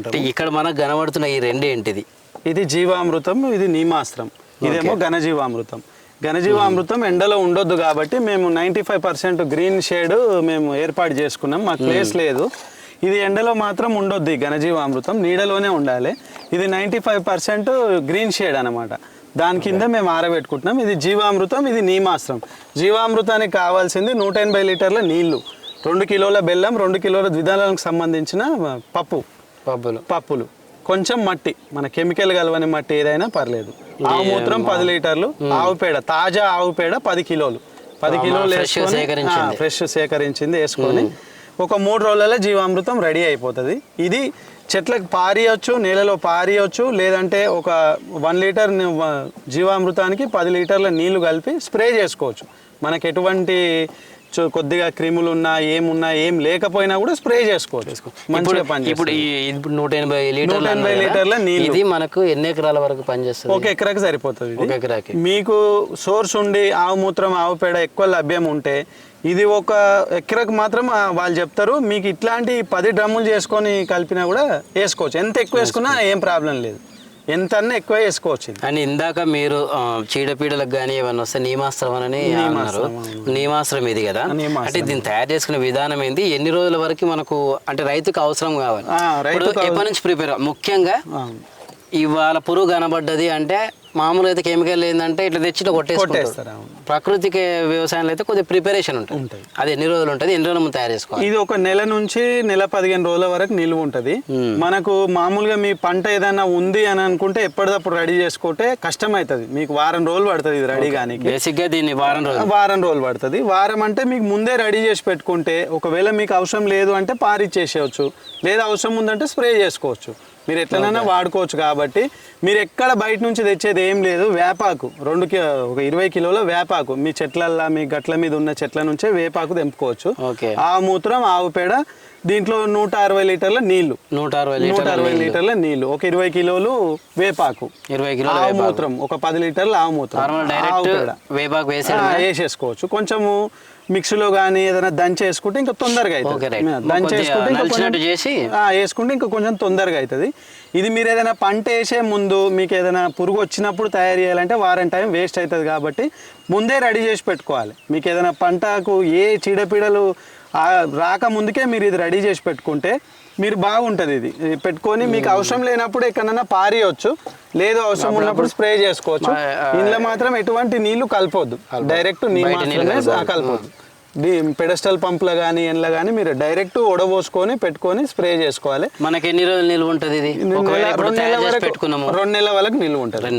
అంటే ఇక్కడ మనకు కనబడుతున్న ఈ రెండు ఏంటిది? ఇది జీవామృతం ఇది నీమాస్త్రం. ఇదేమో ఘనజీవామృతం. ఘనజీవామృతం ఎండలో ఉండొద్దు కాబట్టి మేము ninety five percent green shade మేము ఏర్పాటు చేసుకున్నాం. మాకు ప్లేస్ లేదు. ఇది ఎండలో మాత్రం ఉండొద్దు ఈ ఘనజీవామృతం. నీడలోనే ఉండాలి. ఇది ninety five percent green shade అనమాట దాని కింద మేము ఆరబెట్టుకుంటున్నాం. ఇది జీవామృతం ఇది నీమాస్త్రం. జీవామృతానికి కావాల్సింది నూట ఎనభై లీటర్ల నీళ్ళు. రెండు కిలోల బెల్లం రెండు కిలోల ద్విదళాలకు సంబంధించిన పప్పు. పబ్బులు. పప్పులు. కొంచెం మట్టి మన కెమికల్ కలవని మట్టి ఏదైనా పర్లేదు. ఆవు మూత్రం పది లీటర్లు ఆవు పేడ తాజా ఆవు పేడ పది కిలోలు. పది కిలోలు వేసుకొని ఫ్రెష్ సేకరించింది వేసుకొని ఒక మూడు రోజులలో జీవామృతం రెడీ అయిపోతుంది. ఇది చెట్లకు పారియొచ్చు నేలలో పారియొచ్చు లేదంటే ఒక వన్ లీటర్ జీవామృతానికి పది లీటర్ల నీళ్ళు కలిపి స్ప్రే చేసుకోవచ్చు. మనకు ఎటువంటి కొద్దిగా క్రిములు ఉన్నా ఏమున్నా ఏం లేకపోయినా కూడా స్ప్రే చేసుకోవచ్చు. మంచిగా పని ఇప్పుడు నూట ఎనభై లీటర్లు ఎనభై లీటర్ల. ఇది మనకు ఎన్ని ఎకరాల వరకు పనిచేస్తుంది? ఒక ఎకరాకి సరిపోతుంది. ఒక ఎకరాకి. మీకు సోర్స్ ఉండి ఆవు మూత్రం ఆవు పేడ ఎక్కువ లభ్యం ఉంటే ఇది ఒక ఎకరకు మాత్రం వాళ్ళు చెప్తారు మీకు ఇట్లాంటి పది డ్రమ్ములు చేసుకొని కలిపినా కూడా వేసుకోవచ్చు. ఎంత ఎక్కువ వేసుకున్నా ఏం ప్రాబ్లం లేదు. ఎంత అన్నా ఎక్కువ వేసుకోవచ్చు. అని ఇందాక మీరు చీడపీడలకు కానీ ఏమన్నా వస్తే నీమాస్త్రం అని అన్నారు. నీమాస్త్రం ఇది కదా. అంటే దీన్ని తయారు చేసుకునే విధానం ఏంది? ఎన్ని రోజుల వరకు మనకు అంటే రైతుకు అవసరం కావాలి. ఎప్పటి నుంచి ప్రిపేర్ ముఖ్యంగా ఇవాళ పురుగు కనబడ్డది అంటే మామూలుగా అయితే కెమికల్ ఏంటంటే ఇట్లా తెచ్చి ఇట్లా కొట్టేసుకుంటారు. కొట్టేస్తారు. ప్రకృతికి వ్యవసాయంలో అయితే కొద్దిగా ప్రిపరేషన్ ఉంటుంది. అది ఎన్ని రోజులు ఉంటుంది? ఎన్ని రోజులు తయారు చేసుకోవాలి? ఇది ఒక నెల నుంచి నెల పదిహేను రోజుల వరకు నిలువ ఉంటుంది. మనకు మామూలుగా మీ పంట ఏదైనా ఉంది అని అనుకుంటే ఎప్పటిదప్పుడు రెడీ చేసుకుంటే కష్టం అవుతుంది మీకు వారం రోజులు పడుతుంది ఇది రెడీ కానీ బేసిక్గా దీన్ని వారం రోజులు. వారం రోజులు పడుతుంది. వారం అంటే మీకు ముందే రెడీ చేసి పెట్టుకుంటే ఒకవేళ మీకు అవసరం లేదు అంటే పారిచ్చేసేయచ్చు. లేదా అవసరం ఉందంటే స్ప్రే చేసుకోవచ్చు. మీరు ఎట్లనైనా వాడుకోవచ్చు కాబట్టి మీరు ఎక్కడ బయట నుంచి తెచ్చేది ఏం లేదు వేపాకు. రెండు ఒక ఇరవై కిలోల వేపాకు. మీ చెట్లల్లో మీ గట్ల మీద ఉన్న చెట్ల నుంచే వేపాకు తెంపుకోవచ్చు. ఓకే. ఆవు మూత్రం ఆవు పేడ దీంట్లో నూట అరవై లీటర్ల నీళ్ళు నూట అరవై నూట లీటర్ల అరవై. లీటర్ల నీళ్ళు ఒక ఇరవై కిలోలు వేపాకు. ఇరవై కిలోల ఆవు. మూత్రం ఒక పది లీటర్ల ఆవు మూత్రం. వేపాకు వేసి ఆ, వేసేసుకోవచ్చు. కొంచెము మిక్సీలో కానీ ఏదైనా దంచేసుకుంటే ఇంకా తొందరగా అవుతుంది. చేసి? ఆ, వేసుకుంటే ఇంకా కొంచెం తొందరగా అవుతుంది. ఇది మీరు ఏదైనా పంట వేసే ముందు మీకు ఏదైనా పురుగు వచ్చినప్పుడు తయారు చేయాలంటే వారం టైం వేస్ట్ అవుతుంది కాబట్టి ముందే రెడీ చేసి పెట్టుకోవాలి. మీకు ఏదైనా పంటకు ఏ చీడపీడలు రాక ముందుకే మీరు ఇది రెడీ చేసి పెట్టుకుంటే మీరు బాగుంటుంది ఇది. పెట్టుకొని మీకు అవసరం లేనప్పుడు ఎక్కడైనా పారియవచ్చు లేదు అవసరం ఉన్నప్పుడు స్ప్రే చేసుకోవచ్చు. ఇందులో మాత్రం ఎటువంటి నీళ్ళు కలపొద్దు. డైరెక్ట్ నీళ్ళు కలపొద్దు. పెడస్టల్ పంపులో కానీ ఎండ్లో కానీ మీరు డైరెక్ట్ ఉడబోసుకొని పెట్టుకొని స్ప్రే చేసుకోవాలి. మనకి ఎన్ని రోజులు నిల్వ ఉంటుంది ఇది? రెండు నెలల వరకు నిల్వ ఉంటుంది.